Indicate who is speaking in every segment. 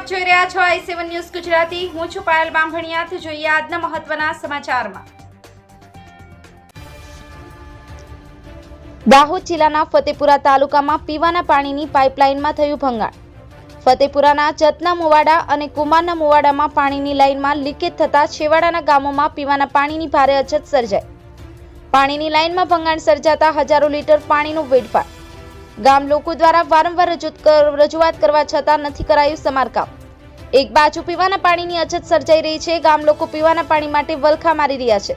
Speaker 1: રહ્યા છો આઈ seven news Gujarati. હું છું પાયલ બાંભણિયાથી જોઈએ આજના મહત્વના સમાચારમાં. દાહોદ જિલ્લાના ફતેપુરા તાલુકામાં પીવાના પાણીની પાઇપલાઇનમાં થયું ભંગાણ. ફતેપુરાના જતના મુવાડા અને કુમારના મુવાડામાં પાણીની લાઇનમાં લીકેજ થતાં છેવાડાના ગામોમાં પીવાના પાણીની ભારે અછત સર્જાઈ. પાણીની લાઇનમાં ભંગાણ સર્જાતા હજારો લીટર પાણીનું વેડફાટ ગામ લોકો દ્વારા વારંવાર રજૂઆત કરવા છતાં નથી કરાયું સમારકામ. એક બાજુ પીવાના પાણીની અછત સર્જાઈ રહી છે, ગામ લોકો પીવાના પાણી માટે વલખા મારી રહ્યા છે.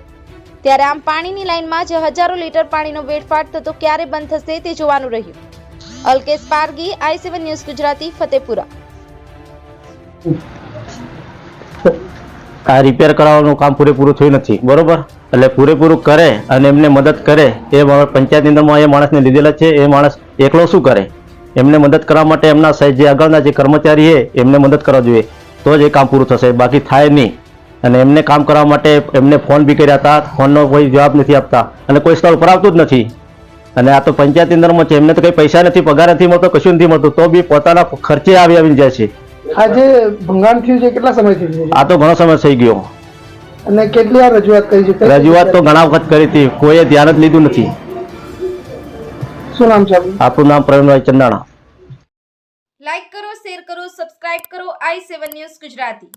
Speaker 1: ત્યારે આમ પાણીની લાઇનમાં જે હજારો લીટર પાણીનો વેડફાટ થતો ક્યારે બંધ થશે તે જોવાનું રહ્યું. Alkesh Pargi, I seven news Gujarati, Fatepura.
Speaker 2: આ રિપેર કરાવવાનું કામ પૂરેપૂરું થયું નથી, બરોબર? એટલે પૂરેપૂરું કરે અને એમને મદદ કરે એ પંચાયતની અંદરમાં એ માણસને લીધેલા છે એ માણસ એકલો શું કરે? એમને મદદ કરવા માટે એમના સાહેબ જે આગળના જે કર્મચારી છે એમને મદદ કરવા જોઈએ. તો જ એ કામ પૂરું થશે બાકી થાય નહીં. અને એમને કામ કરવા માટે એમને ફોન બી કર્યા હતા ફોનનો કોઈ જવાબ નથી આપતા. અને કોઈ સ્થળ ઉપર આવતું જ નથી. અને આ તો પંચાયતની અંદરમાં છે એમને તો કંઈ પૈસા નથી પગાર નથી મળતો કશું નથી મળતું તો બી પોતાના ખર્ચે આવી આવીને જાય છે.
Speaker 3: આ ભંગાણ થયું છે કેટલા સમયથી થયું છે?
Speaker 2: આ તો ઘણો સમય થઈ ગયો.
Speaker 3: અને કેટલી વાર રજૂઆત કરી છે?
Speaker 2: રજૂઆત તો ઘણા વખત કરી હતી. કોઈએ ધ્યાન જ લીધું નથી.
Speaker 3: શું નામ છે
Speaker 2: આપણું નામ પ્રવીણભાઈ ચંદાણા.
Speaker 1: લાઈક કરો શેર કરો સબસ્ક્રાઇબ કરો. I seven news Gujarati.